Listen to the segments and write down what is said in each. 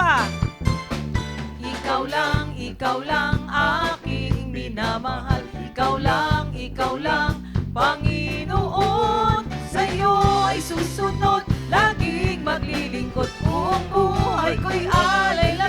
pa! Ikaw lang, ikaw lang aking minamahal. Ikaw lang, ikaw lang, Panginoon. Sa'yo ay susunod, laging maglilingkod. Buong buhay ko'y alay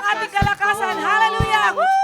ang ating kalakasan. Hallelujah! Woo!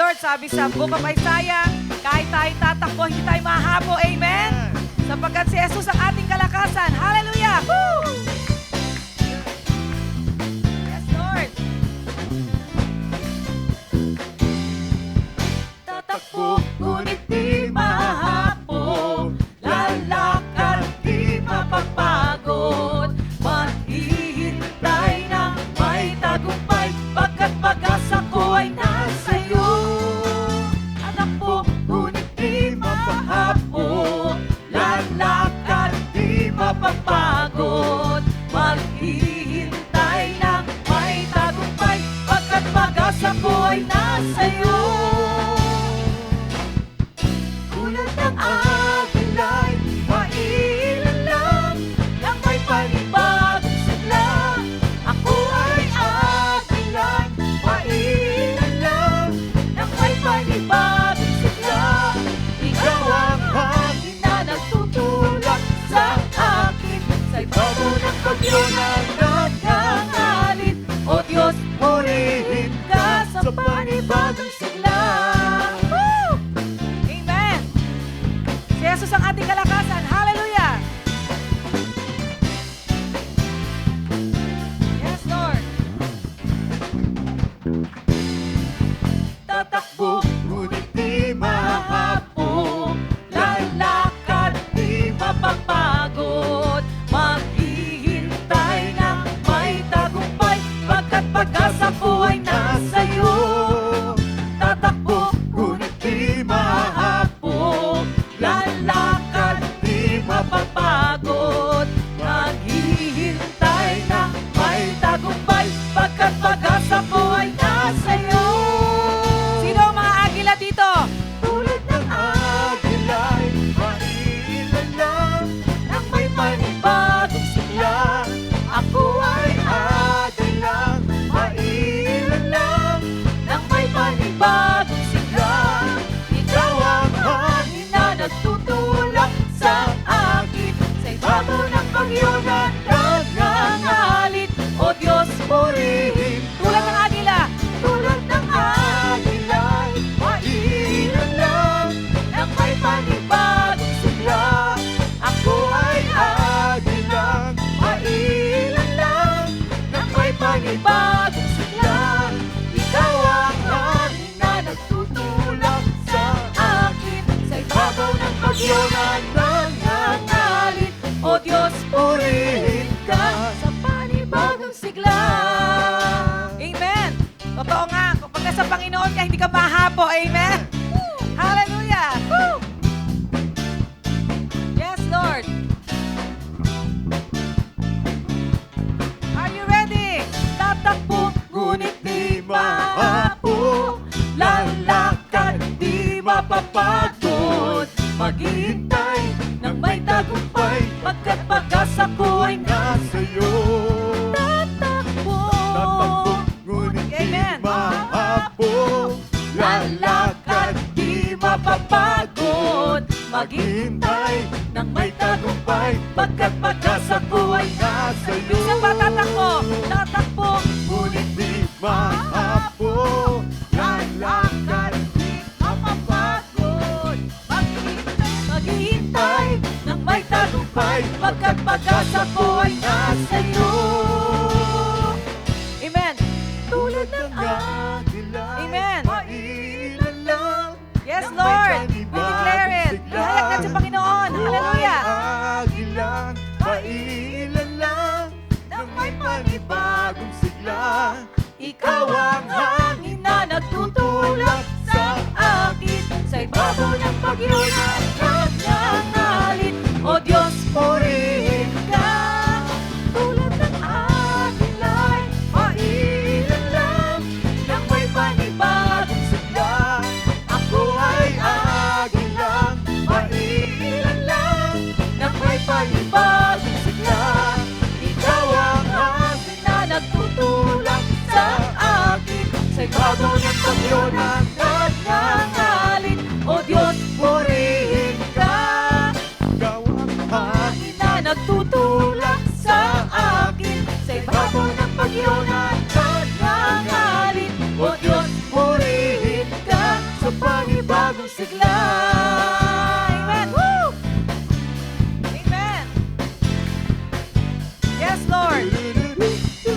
Lord, sabi sa Book of Isaiah, kahit tayo tatakbo, hindi tayo mahapo. Amen? Sapagkat si Jesus ang ating kalakasan. Hallelujah! Woo! ako'y nasa'yo pesos ang ating kalakasan. Hallelujah! Panginoon ka, hindi ka mahapo. Amen? Hallelujah! Woo! Yes, Lord. Are you ready? Tatakbo, ngunit di maapo. Lalakad, di mapapagod. Maghihintay ng may tagumpay. Pagkat maghintay ng may tagumpay Pagkat pagkasa buhay na sa'yo Isang bata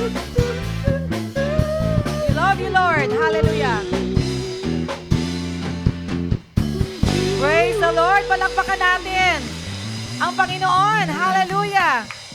We love you, Lord. Hallelujah. Praise the Lord. Palakpakan natin ang Panginoon. Hallelujah.